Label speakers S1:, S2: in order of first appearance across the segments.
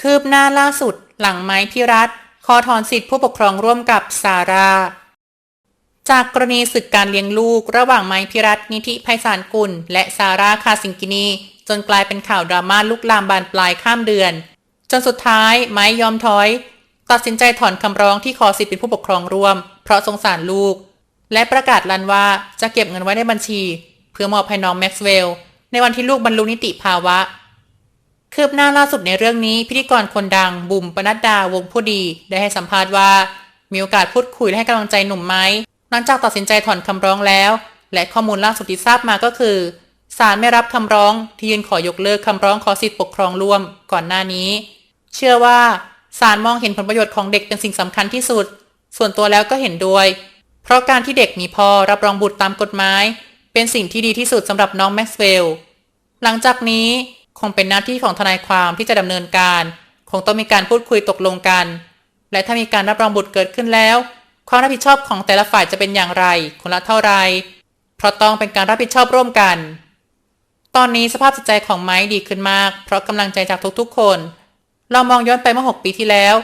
S1: คืบหน้าล่าสุด หลังไม้พิรัตขอถอนสิทธิผู้ปกครองร่วมกับซาร่าจากกรณีศึกการเลี้ยงลูกระหว่างไม้พิรัตนิธิไพศาลกุล และซาร่าคาสิงกินี จนกลายเป็นข่าวดราม่าลุกลามบานปลายข้ามเดือน จนสุดท้ายไม้ยอมถอย ตัดสินใจถอนคำร้องที่ขอสิทธิเป็นผู้ปกครองร่วม เพราะสงสารลูก และประกาศลันว่าจะเก็บเงินไว้ในบัญชี เพื่อมอบให้น้องแม็กซ์เวลล์ในวันที่ลูกบรรลุนิติภาวะ คืบหน้าล่าสุดในเรื่องนี้ พิธีกรคนดังบุ๋มปนัดดาวงผู้ดี ได้ให้สัมภาษณ์ว่า มีโอกาสพูดคุยและให้กำลังใจหนุ่มไม้หลังจากตัดสินใจถอนคำร้องแล้ว และข้อมูลล่าสุดที่ทราบมาก็คือศาลไม่รับคำร้องที่ยื่นขอยกเลิกคำร้องขอสิทธิปกครองร่วมก่อนหน้านี้ เชื่อว่าศาลมองเห็นผลประโยชน์ของเด็กเป็นสิ่งสำคัญที่สุด ส่วนตัวแล้วก็เห็นด้วย เพราะการที่เด็กมีพ่อรับรองบุตรตามกฎหมาย เป็นสิ่งที่ดีที่สุดสำหรับน้องแม็กซ์เวลล์หลังจากนี้ คงเป็นหน้าที่ของทนายความที่จะดำเนินการ คงต้องมีการพูดคุยตกลงกัน และถ้ามีการรับรองบุตรเกิดขึ้นแล้ว ความรับผิดชอบของแต่ละฝ่ายจะเป็นอย่างไรคนละเท่าไรเพราะต้องเป็นการรับผิดชอบร่วมกัน ตอนนี้สภาพจิตใจของไม้ดีขึ้นมาก เพราะกำลังใจจากทุกๆ คน เรามองย้อนไปเมื่อ 6 ปีที่แล้ว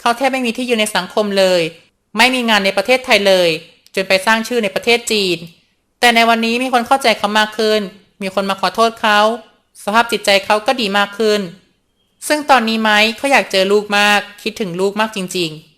S1: เขาแทบไม่มีที่ยืนในสังคมเลย ไม่มีงานในประเทศไทยเลย จนไปสร้างชื่อในประเทศจีน แต่ในวันนี้มีคนเข้าใจเขามากขึ้น มีคนมาขอโทษเขา สภาพจิตใจเขาก็ดีมากขึ้น ซึ่งตอนนี้ไม้เขาอยากเจอลูกมาก คิดถึงลูกมากจริง ๆ